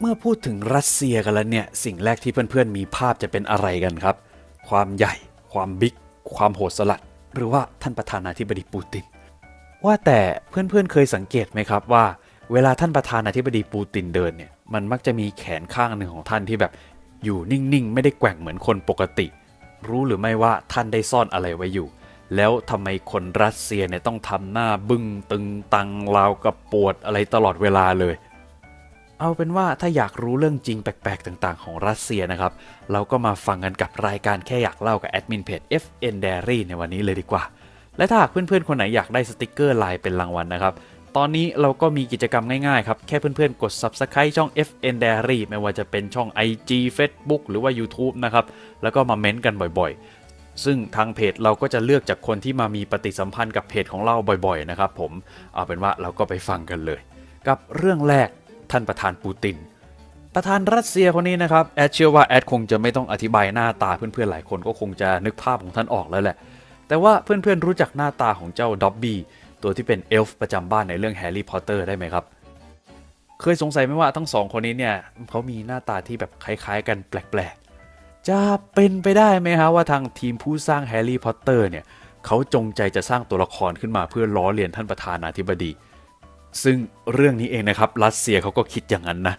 เมื่อพูดถึงรัสเซียกันแล้วเนี่ย สิ่งแรกที่เพื่อนๆ มีภาพจะเป็นอะไรกันครับ ความใหญ่ ความบิ๊ก ความโหดสลัด หรือว่าท่านประธานาธิบดีปูติน ว่าแต่เพื่อนๆ เคยสังเกตไหมครับว่า เวลาท่านประธานาธิบดีปูตินเดินเนี่ย มันมักจะมีแขนข้างหนึ่งของท่านที่แบบอยู่นิ่งๆ ไม่ได้แกว่งเหมือนคนปกติ รู้หรือไม่ว่าท่านได้ซ่อนอะไรไว้อยู่ แล้วทำไมคนรัสเซียเนี่ยต้องทำหน้าบึ้งตึงตังราวกับปวดอะไรตลอดเวลาเลย เอาเป็นว่าถ้าอยากรู้เรื่องจริงแปลกๆ ต่างๆ ของรัสเซียนะครับ เราก็มาฟังกันกับรายการแค่อยากเล่ากับแอดมินเพจ FN Diary ในวันนี้เลยดีกว่า และถ้าหากเพื่อนๆ คนไหนอยากได้สติกเกอร์ไลน์เป็นรางวัลนะครับ ตอนนี้เราก็มีกิจกรรมง่ายๆ ครับ แค่เพื่อนๆ กด Subscribe ช่อง FN Diary ไม่ว่าจะเป็นช่อง IG Facebook หรือว่า YouTube นะครับ แล้วก็มาเม้นต์กันบ่อยๆซึ่งทางเพจเราก็จะเลือกจากคนที่มามีปฏิสัมพันธ์กับเพจของเราบ่อยๆนะครับผม เอาเป็นว่าเราก็ไปฟังกันเลย กับเรื่องแรก ท่านประธานปูติน ประธานรัสเซียคนนี้นะครับแอดเชื่อว่าแอดคงจะไม่ต้องอธิบายหน้าตาเพื่อนๆหลายคนก็คงจะนึกภาพของท่านออกแล้วแหละ แต่ว่าเพื่อนๆรู้จักหน้าตาของเจ้าด็อบบี้ตัวที่เป็นเอลฟ์ประจำบ้านในเรื่องแฮร์รี่พอตเตอร์ได้ไหมครับเคยสงสัยไหมว่าทั้งสองคนนี้เนี่ยเขามีหน้าตาที่แบบคล้ายๆ กันแปลกๆ จะเป็นไปได้ไหมฮะว่าทางทีมผู้สร้างแฮร์รี่พอตเตอร์เนี่ยเขาจงใจจะสร้างตัวละครขึ้นมาเพื่อล้อเลียนท่านประธานาธิบดี ซึ่งเรื่องนี้เองนะครับรัสเซียเขาก็คิดอย่างนั้นนะ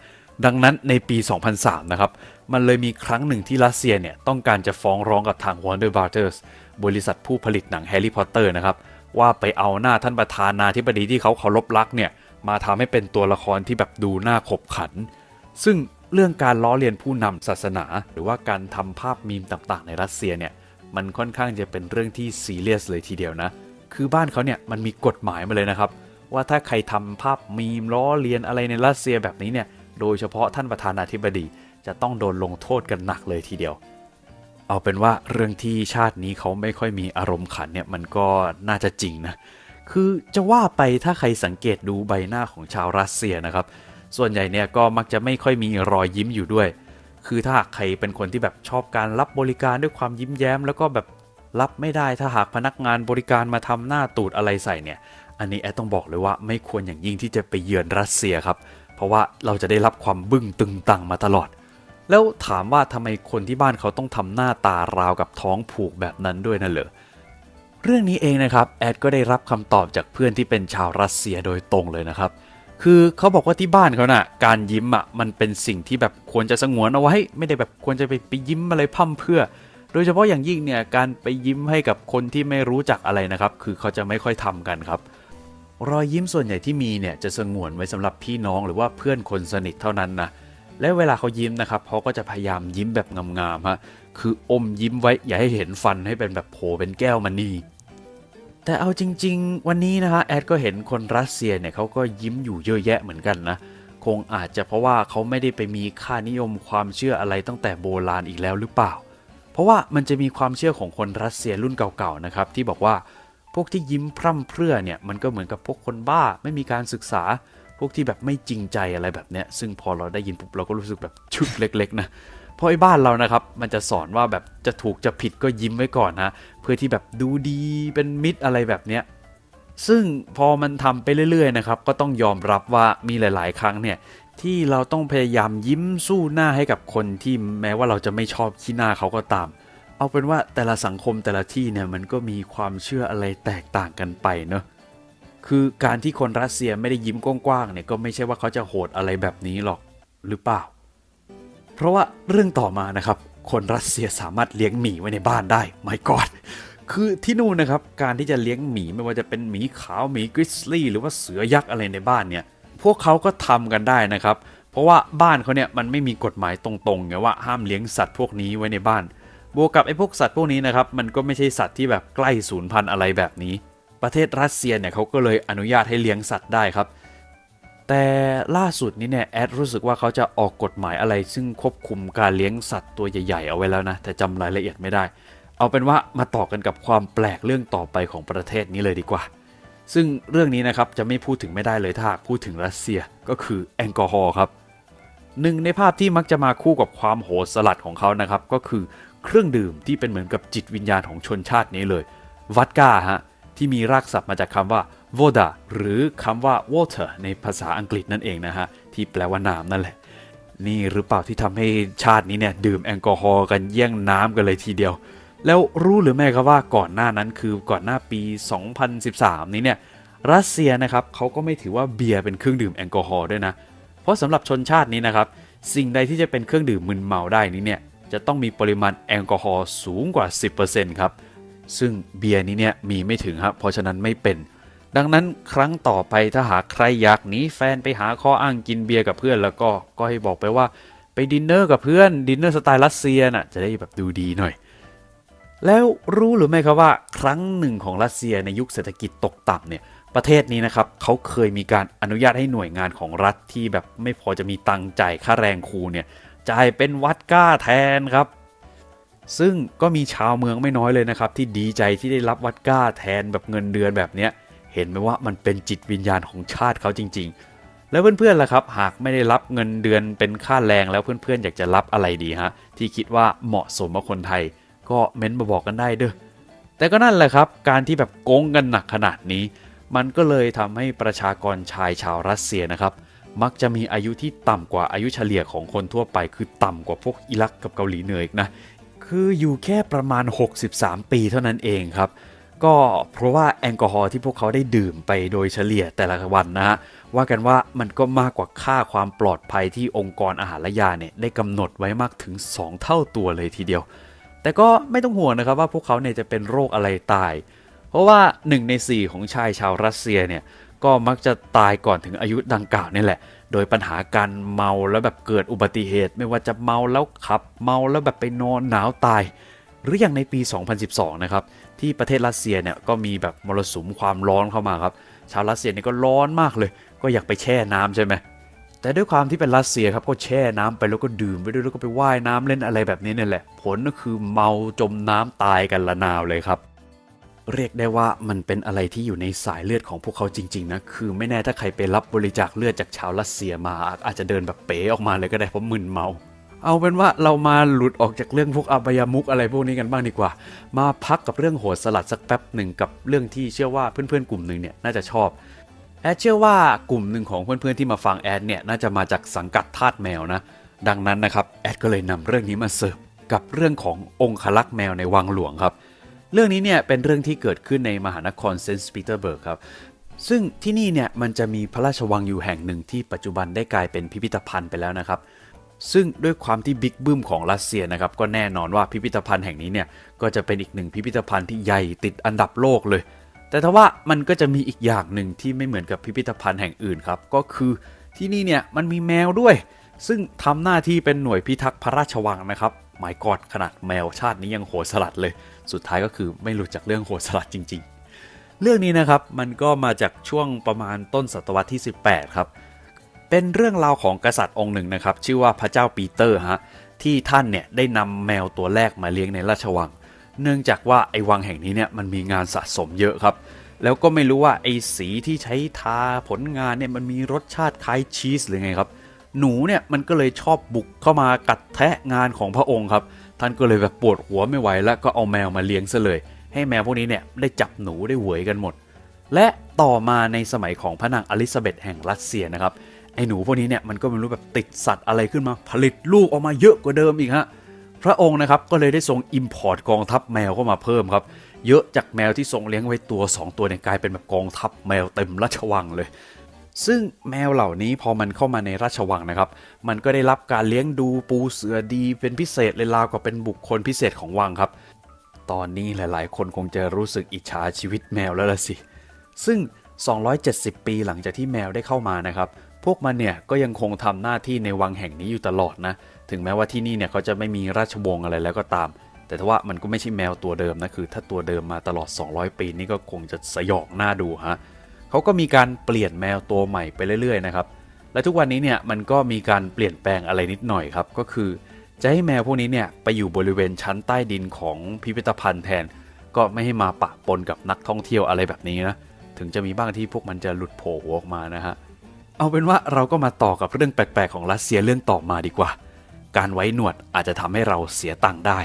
ดังนั้นในปี 2003 นะครับ มันเลยมีครั้งหนึ่งที่รัสเซียเนี่ย ต้องการจะฟ้องร้องกับทาง Warner Brothers บริษัทผู้ผลิตหนังแฮร์รี่พอตเตอร์นะครับ ว่าไปเอาหน้าท่านประธานาธิบดีที่เขาเคารพรักเนี่ย มาทำให้เป็นตัวละครที่แบบดูน่าขบขัน ซึ่งเรื่องการล้อเลียนผู้นำศาสนา หรือว่าการทำภาพมีมต่างๆ ในรัสเซียเนี่ย มันค่อนข้างจะเป็นเรื่องที่ซีเรียสเลยทีเดียวนะ คือบ้านเขาเนี่ยมันมีกฎหมายมาเลยนะครับ ว่าถ้าใครทำภาพมีมล้อเลียนอะไรในรัสเซียแบบนี้เนี่ย โดยเฉพาะท่านประธานาธิบดี จะต้องโดนลงโทษกันหนักเลยทีเดียว เอาเป็นว่าเรื่องที่ชาตินี้เขาไม่ค่อยมีอารมณ์ขันเนี่ยมันก็น่าจะจริงนะ คือจะว่าไปถ้าใครสังเกตดูใบหน้าของชาวรัสเซียนะครับ ส่วนใหญ่เนี่ยก็มักจะไม่ค่อยมีรอยยิ้มอยู่ด้วย คือถ้าใครเป็นคนที่แบบชอบการรับบริการด้วยความยิ้มแย้ม แล้วก็แบบรับไม่ได้ถ้าหากพนักงานบริการมาทำหน้าตูดอะไรใส่เนี่ย อันนี้แอดต้องบอกเลยว่าไม่ควรอย่างยิ่งที่จะไปเยือนรัสเซียครับ เพราะว่าเราจะได้รับความบึ้งตึงตังมาตลอด แล้วถามว่าทำไมคนที่บ้านเขาต้องทำหน้าตาราวกับท้องผูกแบบนั้นด้วยนั่นเหรอเรื่องนี้เองนะครับแอดก็ได้รับคำตอบจากเพื่อนที่เป็นชาวรัสเซียโดยตรงเลยนะครับคือเขาบอกว่าที่บ้านเขาน่ะการยิ้มอะมันเป็นสิ่งที่แบบควรจะสงวนเอาไว้ ไม่ได้แบบควรจะไปไปยิ้มอะไรพ่ำเพื่อ โดยเฉพาะอย่างยิ่งเนี่ยการไปยิ้มให้กับคนที่ไม่รู้จักอะไรนะครับ คือเขาจะไม่ค่อยทำกันครับ รอยยิ้มส่วนใหญ่ที่มีเนี่ยจะสงวนไว้สำหรับพี่น้องหรือว่าเพื่อนคนสนิทเท่านั้นนะและเวลาเขายิ้มนะครับเขาก็จะพยายามยิ้มแบบงามๆฮะคืออมยิ้มไว้อย่าให้เห็นฟันให้เป็นแบบโผล่เป็นแก้วมันนี่แต่เอาจริง ๆ วันนี้นะฮะแอดก็เห็นคนรัสเซียเนี่ยเขาก็ยิ้มอยู่เยอะแยะเหมือนกันนะคงอาจจะเพราะว่าเขาไม่ได้ไปมีค่านิยมความเชื่ออะไรตั้งแต่โบราณอีกแล้วหรือเปล่า เพราะว่ามันจะมีความเชื่อของคนรัสเซียรุ่นเก่าๆนะครับที่บอกว่า พวกที่ยิ้มพร่ำเพรื่อเนี่ยมันก็เหมือนกับพวกคนบ้าไม่มีการศึกษา พวกที่แบบไม่จริงใจอะไรแบบเนี้ยซึ่งพอเราได้ยินปุ๊บเราก็รู้สึกแบบชึกเล็ก ๆ นะเพราะไอ้บ้านเรานะครับ มันจะสอนว่าแบบจะถูกจะผิดก็ยิ้มไว้ก่อนนะ เพื่อที่แบบดูดีเป็นมิตรอะไรแบบเนี้ย ซึ่งพอมันทำไปเรื่อยๆนะครับ ก็ต้องยอมรับว่ามีหลาย ๆ ครั้งเนี่ย ที่เราต้องพยายามยิ้มสู้หน้าให้กับคนที่แม้ว่าเราจะไม่ชอบขี้หน้าเขาก็ตาม เอาเป็นว่าแต่ละสังคมแต่ละที่เนี่ยมันก็มีความเชื่ออะไรแตกต่างกันไปเนอะคือการที่คนรัสเซียไม่ได้ยิ้มกว้างๆเนี่ยก็ไม่ใช่ว่าเขาจะโหดอะไรแบบนี้หรอกหรือเปล่า เพราะว่าเรื่องต่อมานะครับ คนรัสเซียสามารถเลี้ยงหมีไว้ในบ้านได้ไม่กอดคือที่นู่นนะครับการที่จะเลี้ยงหมีไม่ว่าจะเป็นหมีขาวหมีกริซลี่หรือว่าเสือยักษ์อะไรในบ้านเนี่ยพวกเขาก็ทำกันได้นะครับ เพราะว่าบ้านเขาเนี่ยมันไม่มีกฎหมายตรงๆไงว่าห้ามเลี้ยงสัตว์พวกนี้ไว้ในบ้าน บวกกับไอ้พวกสัตว์พวกนี้นะครับมันก็ไม่ใช่สัตว์ที่แบบใกล้สูญพันธุ์อะไรแบบนี้ ประเทศรัสเซียเนี่ยเขาก็เลยอนุญาตให้เลี้ยงสัตว์ได้ครับ แต่ล่าสุดนี้เนี่ยแอดรู้สึกว่าเขาจะออกกฎหมายอะไร ซึ่งควบคุมการเลี้ยงสัตว์ตัวใหญ่ ๆ เอาไว้แล้วนะแต่จำรายละเอียดไม่ได้ เอาเป็นว่ามาต่อกันกับความแปลกเรื่องต่อไปของประเทศนี้เลยดีกว่า ซึ่งเรื่องนี้นะครับจะไม่พูดถึงไม่ได้เลยถ้าหากพูดถึงรัสเซียก็คือแอลกอฮอล์ครับหนึ่งในภาพที่มักจะมาคู่กับความโหดสลัดของเขานะครับ ก็คือ เครื่องดื่มที่เป็นเหมือนกับจิตวิญญาณของชนชาตินี้เลยวัดก้าฮะที่มีรากศัพท์มาจากคำว่า voda หรือคำว่า water ในภาษาอังกฤษนั่นเองนะฮะที่แปลว่าน้ำนั่นแหละ นี่หรือเปล่าที่ทำให้ชาตินี้เนี่ยดื่มแอลกอฮอล์กันเยี่ยงน้ำกันเลยทีเดียว แล้วรู้หรือไม่ครับว่าก่อนหน้านั้นคือก่อนหน้าปี 2013 นี้เนี่ยรัสเซียนะครับเขาก็ไม่ถือว่าเบียร์เป็นเครื่องดื่มแอลกอฮอล์ด้วยนะ เพราะสำหรับชนชาตินี้นะครับสิ่งใดที่จะเป็นเครื่องดื่มมึนเมาได้นี้เนี่ย จะต้องมีปริมาณแอลกอฮอล์สูงกว่า 10%ครับ ซึ่งเบียร์นี้เนี่ยมีไม่ถึงครับเพราะฉะนั้นไม่เป็น ดังนั้นครั้งต่อไปถ้าหากใครอยากหนีแฟนไปหาข้ออ้างกินเบียร์กับเพื่อน แล้วก็ก็ให้บอกไปว่าไปดินเนอร์กับเพื่อนดินเนอร์สไตล์รัสเซียน่ะจะได้แบบดูดีหน่อย แล้วรู้หรือไม่ครับว่า ครั้งหนึ่งของรัสเซียในยุคเศรษฐกิจตกต่ำเนี่ยประเทศนี้นะครับเขาเคยมีการอนุญาตให้หน่วยงานของรัฐที่แบบไม่พอจะมีตังค์จ่ายค่าแรงครูเนี่ย จ่ายเป็นวัดก้าแทนครับ ซึ่งก็มีชาวเมืองไม่น้อยเลยนะครับ ที่ดีใจที่ได้รับวัดก้าแทนแบบเงินเดือนแบบเนี้ยเห็นไหมว่ามันเป็นจิตวิญญาณของชาติเขาจริง ๆ แล้วเพื่อนๆล่ะครับ หากไม่ได้รับเงินเดือนเป็นค่าแรงแล้วเพื่อนๆ อยากจะรับอะไรดีฮะที่คิดว่าเหมาะสมกับคนไทย ก็เม้นมาบอกกันได้เด้อแต่ก็นั่นแหละครับ การที่แบบโกงกันหนักขนาดนี้ มันก็เลยทำให้ประชากรชายชาวรัสเซียนะครับ มักจะมีอายุที่ต่ำกว่าอายุเฉลี่ยของคนทั่วไป คือต่ำกว่าพวกอิรักกับเกาหลีเหนืออีกนะ คืออยู่แค่ประมาณ 63 ปีเท่านั้นเองครับ ก็เพราะว่าแอลกอฮอล์ที่พวกเขาได้ดื่มไปโดยเฉลี่ยแต่ละวันนะฮะว่ากันว่ามันก็มากกว่าค่าความปลอดภัยที่องค์กรอาหารและยาเนี่ยได้กำหนดไว้มากถึง 2 เท่าตัวเลยทีเดียว แต่ก็ไม่ต้องห่วงนะครับว่าพวกเขาเนี่ยจะเป็นโรคอะไรตาย เพราะว่า 1 ใน 4 ของชายชาวรัสเซียเนี่ย ก็มักจะตายก่อนถึงอายุดังกล่าวนี่แหละ โดยปัญหาการเมาแล้วแบบเกิดอุบัติเหตุ ไม่ว่าจะเมาแล้วขับ เมาแล้วแบบไปนอนหนาวตาย หรืออย่างในปี 2012 นะครับ ที่ประเทศรัสเซียเนี่ยก็มีแบบมรสุมความร้อนเข้ามาครับ ชาวรัสเซียเนี่ยก็ร้อนมากเลย ก็อยากไปแช่น้ำใช่ไหมแต่ด้วยความที่เป็นรัสเซียครับก็แช่น้ำไปแล้วก็ดื่มไปด้วยแล้วก็ไปว่ายน้ำเล่นอะไรแบบนี้นี่แหละ ผลก็คือเมาจมน้ำตายกันละนาวเลยครับ เรียกได้ว่ามันเป็นอะไรที่อยู่ในสายเลือดของพวกเขาจริงๆนะ คือไม่แน่ถ้าใครไปรับบริจาคเลือดจากชาวรัสเซียมา อาจจะเดินแบบเป๋ออกมาเลยก็ได้เพราะมึนเมา เอาเป็นว่าเรามาหลุดออกจากเรื่องพวกอบายามุกอะไรพวกนี้กันบ้างดีกว่า มาพักกับเรื่องโหดสลัดสักแป๊บหนึ่งกับเรื่องที่เชื่อว่าเพื่อนๆกลุ่มหนึ่งเนี่ยน่าจะชอบแอดเชื่อว่ากลุ่มหนึ่งของเพื่อนๆที่มาฟังแอดเนี่ยน่าจะมาจากสังกัดทาสแมวนะ ดังนั้นนะครับแอดก็เลยนำเรื่องนี้มาเสิร์ฟกับเรื่องขององคลักษ์แมวในวังหลวงครับ เรื่องนี้เนี่ยเป็นเรื่องที่เกิดขึ้นในมหานครเซนต์ปีเตอร์เบิร์กครับซึ่งที่นี่เนี่ยมันจะมีพระราชวังอยู่แห่งหนึ่งที่ปัจจุบันได้กลายเป็นพิพิธภัณฑ์ไปแล้วนะครับซึ่งด้วยความที่บิ๊กบึ้มของรัสเซียนะครับก็แน่นอนว่าพิพิธภัณฑ์แห่งนี้เนี่ยก็จะเป็นอีกหนึ่งพิพิธภัณฑ์ที่ใหญ่ติดอันดับโลกเลย แต่ทว่ามันก็จะมีอีกอย่างหนึ่งที่ไม่เหมือนกับพิพิธภัณฑ์แห่งอื่นครับก็คือที่นี่เนี่ยมันมีแมวด้วย ซึ่งทำหน้าที่เป็นหน่วยพิทักษ์พระราชวังนะครับหมายกอดขนาดแมวชาตินี้ยังโหดสลัดเลย สุดท้ายก็คือไม่หลุดจากเรื่องโหดสลัดจริง ๆ เรื่องนี้นะครับมันก็มาจากช่วงประมาณต้นศตวรรษที่ 18 ครับ เป็นเรื่องราวของกษัตริย์องค์หนึ่งนะครับ ชื่อว่าพระเจ้าปีเตอร์ฮะที่ท่านเนี่ยได้นำแมวตัวแรกมาเลี้ยงในราชวัง เนื่องจากว่าไอ้วังแห่งนี้เนี่ยมันมีงานสะสมเยอะครับ แล้วก็ไม่รู้ว่าไอ้สีที่ใช้ทาผลงานเนี่ยมันมีรสชาติคล้ายชีสหรือไงครับ หนูเนี่ยมันก็เลยชอบบุกเข้ามากัดแทะงานของพระองค์ครับ ท่านก็เลยแบบปวดหัวไม่ไหวแล้วก็เอาแมวมาเลี้ยงซะเลย ให้แมวพวกนี้เนี่ยได้จับหนูได้เหวยกันหมด และต่อมาในสมัยของพระนางอลิซาเบธแห่งรัสเซียนะครับไอ้หนูพวกนี้เนี่ยมันก็ไม่รู้แบบติดสัตว์อะไรขึ้นมา ผลิตลูกออกมาเยอะกว่าเดิมอีกฮะพระองค์นะครับก็เลยได้ทรงอิมพอร์ตกองทัพแมวเข้ามาเพิ่มครับเยอะจากแมวที่ทรงเลี้ยงไว้ตัว 2 ตัวเนี่ยกลายเป็นแบบกองทัพแมวเต็มราชวังเลย ซึ่งแมวเหล่านี้พอมันเข้ามาในราชวังนะครับ มันก็ได้รับการเลี้ยงดูปูเสือดีเป็นพิเศษเลยราวกับเป็นบุคคลพิเศษของวังครับ ตอนนี้หลายๆ คนคงจะรู้สึกอิจฉาชีวิตแมวแล้วล่ะสิ ซึ่ง 270 ปีหลังจากที่แมวได้เข้ามานะครับ พวกมันเนี่ยก็ยังคงทำหน้าที่ในวังแห่งนี้อยู่ตลอดนะ ถึงแม้ว่าที่นี่เนี่ยเขาจะไม่มีราชวงศ์อะไรแล้วก็ตาม แต่ว่ามันก็ไม่ใช่แมวตัวเดิมนะคือ ถ้าตัวเดิมมาตลอด 200 ปีนี่ก็คงจะสยองหน้าดูฮะ เขาก็มีการเปลี่ยนแมวตัวใหม่ไปเรื่อยๆนะครับ และทุกวันนี้เนี่ยมันก็มีการเปลี่ยนแปลงอะไรนิดหน่อยครับ ก็คือจะให้แมวพวกนี้เนี่ยไปอยู่บริเวณชั้นใต้ดินของพิพิธภัณฑ์แทน ก็ไม่ให้มาปะปนกับนักท่องเที่ยวอะไรแบบนี้นะ ถึงจะมีบ้างที่พวกมันจะหลุดโผล่หัวออกมานะฮะ เอาเป็นว่าเราก็มาต่อกับเรื่องแปลกๆของรัสเซียเรื่องต่อมาดีกว่า การไว้หนวดอาจจะทำให้เราเสียตังค์ได้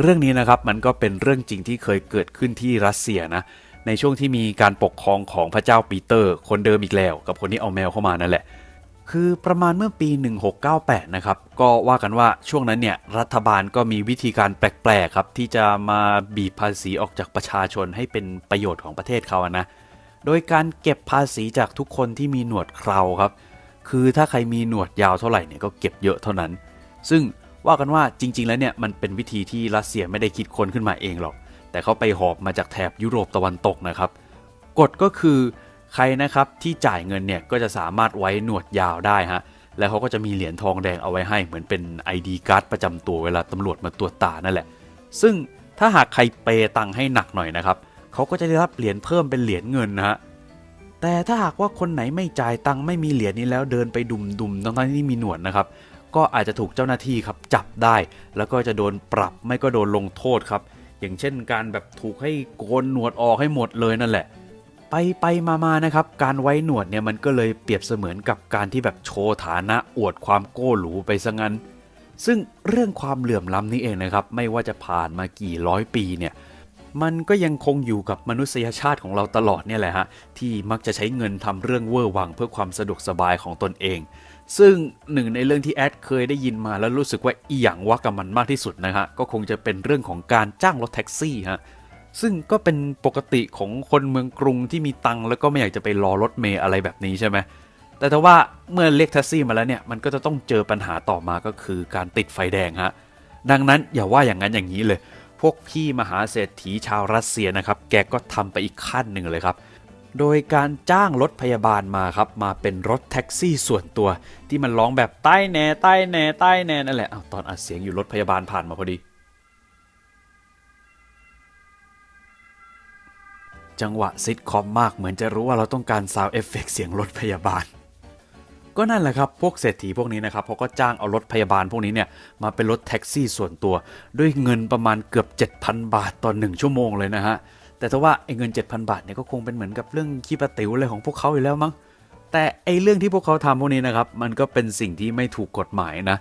เรื่องนี้นะครับมันก็เป็นเรื่องจริงที่เคยเกิดขึ้นที่รัสเซียนะ ในช่วงที่มีการปกครองของพระเจ้าปีเตอร์ คนเดิมอีกแล้วกับคนที่เอาแมวเข้ามานั่นแหละ คือประมาณเมื่อปี 1698 นะครับ ก็ว่ากันว่าช่วงนั้นเนี่ยรัฐบาลก็มีวิธีการแปลกๆครับ ที่จะมาบีบภาษีออกจากประชาชนให้เป็นประโยชน์ของประเทศเขานะ โดยการเก็บภาษีจากทุกคนที่มีหนวดเคราครับ คือถ้าใครมีหนวดยาวเท่าไหร่เนี่ยก็เก็บเยอะเท่านั้น ซึ่งว่ากันว่าจริง ๆ แล้วเนี่ยมันเป็นวิธีที่รัสเซียไม่ได้คิดค้นขึ้นมาเองหรอก แต่เขาไปหอบมาจากแถบยุโรปตะวันตกนะครับ กฎก็คือใครนะครับที่จ่ายเงินเนี่ยก็จะสามารถไว้หนวดยาวได้ฮะแล้วเขาก็จะมีเหรียญทองแดงเอาไว้ให้เหมือนเป็น ID การ์ดประจำตัวเวลาตำรวจมาตรวจตานั่นแหละ ซึ่งถ้าหากใครเปย์ตังค์ให้หนักหน่อยนะครับเขาก็จะได้รับเหรียญเพิ่มเป็นเหรียญเงินนะฮะแต่ถ้าหากว่าคนไหนไม่จ่ายตังค์ไม่มีเหรียญนี้แล้วเดินไปดุมๆทั้งๆที่มีหนวดนะครับ ก็อาจจะถูกเจ้าหน้าที่ครับจับได้ แล้วก็จะโดนปรับไม่ก็โดนลงโทษครับ อย่างเช่นการแบบถูกให้โกนหนวดออกให้หมดเลยนั่นแหละ ไปไปมามานะครับ การไว้หนวดเนี่ยมันก็เลยเปรียบเสมือนกับการที่แบบโชว์ฐานะอวดความโก้หรูไปซะงั้น ซึ่งเรื่องความเหลื่อมล้ำนี้เองนะครับ ไม่ว่าจะผ่านมากี่ร้อยปีเนี่ยมันก็ยังคงอยู่กับมนุษยชาติของเราตลอดเนี่ยแหละฮะที่มักจะใช้เงินทำเรื่องเวอร์วังเพื่อความสะดวกสบายของตนเอง ซึ่งหนึ่งในเรื่องที่แอดเคยได้ยินมาแล้วรู้สึกว่าอีหยังว่ากับมันมากที่สุดนะฮะ ก็คงจะเป็นเรื่องของการจ้างรถแท็กซี่ฮะ ซึ่งก็เป็นปกติของคนเมืองกรุงที่มีตังแล้วก็ไม่อยากจะไปรอรถเมล์อะไรแบบนี้ใช่ไหมแต่ถ้าว่าเมื่อเรียกแท็กซี่มาแล้วเนี่ยมันก็จะต้องเจอปัญหาต่อมาก็คือการติดไฟแดงฮะดังนั้นอย่าว่าอย่างนั้นอย่างนี้เลย พวกพี่มหาเศรษฐีชาวรัสเซียนะครับ แกก็ทำไปอีกขั้นหนึ่งเลยครับ โดยการจ้างรถพยาบาลมาครับ มาเป็นรถแท็กซี่ส่วนตัว ที่มันร้องแบบใต้แหน่ใต้แหน่ใต้แหน่นั่นแหละอ้าตอนอัดเสียงอยู่รถพยาบาลผ่านมาพอดี จังหวะซิทคอมมากเหมือนจะรู้ว่าเราต้องการซาวเอฟเฟกเสียงรถพยาบาล ก็นั่นแหละครับ พวกเศรษฐีพวกนี้นะครับเขาก็จ้างเอารถพยาบาลพวกนี้เนี่ยมาเป็นรถแท็กซี่ส่วนตัว ด้วยเงินประมาณเกือบ 7,000 บาทต่อ1ชั่วโมงเลยนะฮะ แต่ถ้าว่าไอ้เงิน 7,000 บาทเนี่ยก็คงเป็นเหมือนกับเรื่องขี้ประติ๋วอะไรของพวกเขาอยู่แล้วมั้ง แต่ไอ้เรื่องที่พวกเขาทำพวกนี้นะครับ มันก็เป็นสิ่งที่ไม่ถูกกฎหมายนะ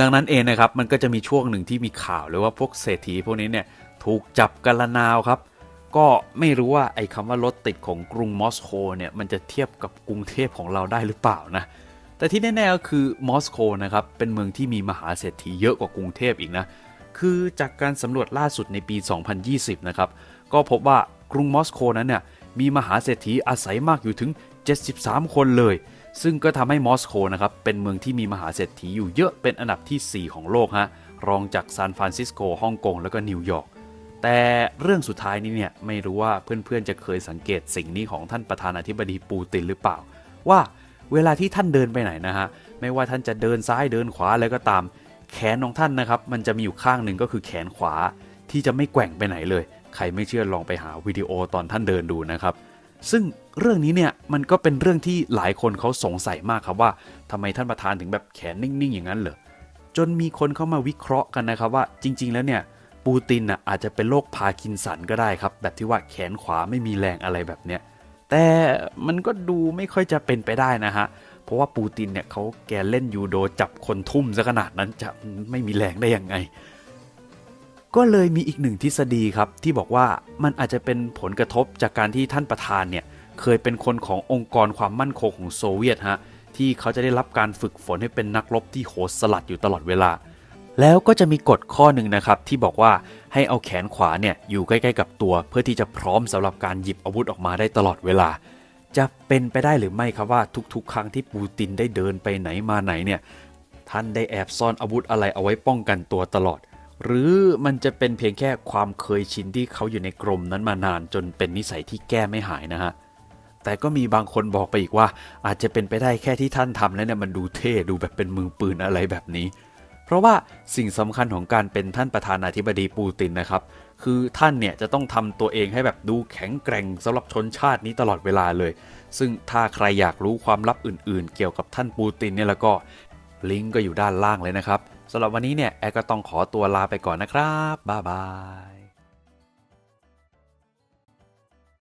ดังนั้นเองนะครับมันก็จะมีช่วงหนึ่งที่มีข่าวเลยว่าพวกเศรษฐีพวกนี้เนี่ยถูกจับกันละนาวครับ ก็ไม่รู้ว่าไอ้คำว่ารถติดของกรุงมอสโกเนี่ยมันจะเทียบกับกรุงเทพของเราได้หรือเปล่านะแต่ที่แน่ๆก็คือมอสโกนะครับเป็นเมืองที่มีมหาเศรษฐีเยอะกว่ากรุงเทพอีกนะคือจากการสำรวจล่าสุดในปี 2020 นะครับ ก็พบว่ากรุงมอสโกนั้นเนี่ยมีมหาเศรษฐีอาศัยมากอยู่ถึง 73 คนเลย ซึ่งก็ทำให้มอสโกนะครับเป็นเมืองที่มีมหาเศรษฐีอยู่เยอะเป็นอันดับทีสี่ 4 ของโลกฮะรองจากซานฟรานซิสโกฮ่องกงแล้วก็นิวยอร์กแต่เรื่องสุดท้ายนี้เนี่ยไม่รู้ว่าเพื่อนๆจะเคยสังเกตสิ่งนี้ของท่านประธานาธิบดีปูตินหรือเปล่า ว่าเวลาที่ท่านเดินไปไหนนะฮะไม่ว่าท่านจะเดินซ้ายเดินขวาอะไรก็ตาม แขนของท่านนะครับมันจะมีอยู่ข้างหนึ่งก็คือแขนขวาที่จะไม่แกว่งไปไหนเลย ใครไม่เชื่อลองไปหาวิดีโอตอนท่านเดินดูนะครับ ซึ่งเรื่องนี้เนี่ยมันก็เป็นเรื่องที่หลายคนเขาสงสัยมากครับว่าทำไมท่านประธานถึงแบบแขนนิ่งๆ อย่างนั้นเหรอจนมีคนเข้ามาวิเคราะห์กันนะครับว่าจริง ๆ แล้วเนี่ยปูตินน่ะอาจจะเป็นโรคพาร์กินสันก็ได้ครับ แบบที่ว่าแขนขวาไม่มีแรงอะไรแบบเนี้ยแต่มันก็ดูไม่ค่อยจะเป็นไปได้นะฮะเพราะว่าปูตินเนี่ยเขาแกเล่นยูโดจับคนทุ่มซะขนาดนั้นจะไม่มีแรงได้ยังไง ก็เลยมีอีกหนึ่งทฤษฎีครับที่บอกว่ามันอาจจะเป็นผลกระทบจากการที่ท่านประธานเนี่ยเคยเป็นคนขององค์กรความมั่นคงของโซเวียตฮะที่เขาจะได้รับการฝึกฝนให้เป็นนักรบที่โหดสลัดอยู่ตลอดเวลา แล้วก็จะมีกฎข้อหนึ่งนะครับที่บอกว่าให้เอาแขนขวาเนี่ยอยู่ใกล้ๆกับตัว เพื่อที่จะพร้อมสำหรับการหยิบอาวุธออกมาได้ตลอดเวลา จะเป็นไปได้หรือไม่ครับว่าทุกๆ ครั้งที่ปูตินได้เดินไปไหนมาไหนเนี่ยท่านได้แอบซ่อนอาวุธอะไรเอาไว้ป้องกันตัวตลอด หรือมันจะเป็นเพียงแค่ความเคยชินที่เขาอยู่ในกรมนั้นมานานจนเป็นนิสัยที่แก้ไม่หายนะฮะ แต่ก็มีบางคนบอกไปอีกว่า อาจจะเป็นไปได้แค่ที่ท่านทำแล้วเนี่ยมันดูเท่ดูแบบเป็นมือปืนอะไรแบบนี้ เพราะว่าสิ่งสำคัญของการเป็นท่านประธานาธิบดีปูตินนะครับ คือท่านเนี่ยจะต้องทำตัวเองให้แบบดูแข็งแกร่งสำหรับชนชาตินี้ตลอดเวลาเลย ซึ่งถ้าใครอยากรู้ความลับอื่น ๆ เกี่ยวกับท่านปูตินเนี่ยแล้วก็ลิงก์ก็อยู่ด้านล่างเลยนะครับ สำหรับวันนี้เนี่ยแอร์ก็ต้องขอตัวลาไปก่อนนะครับบ๊ายบาย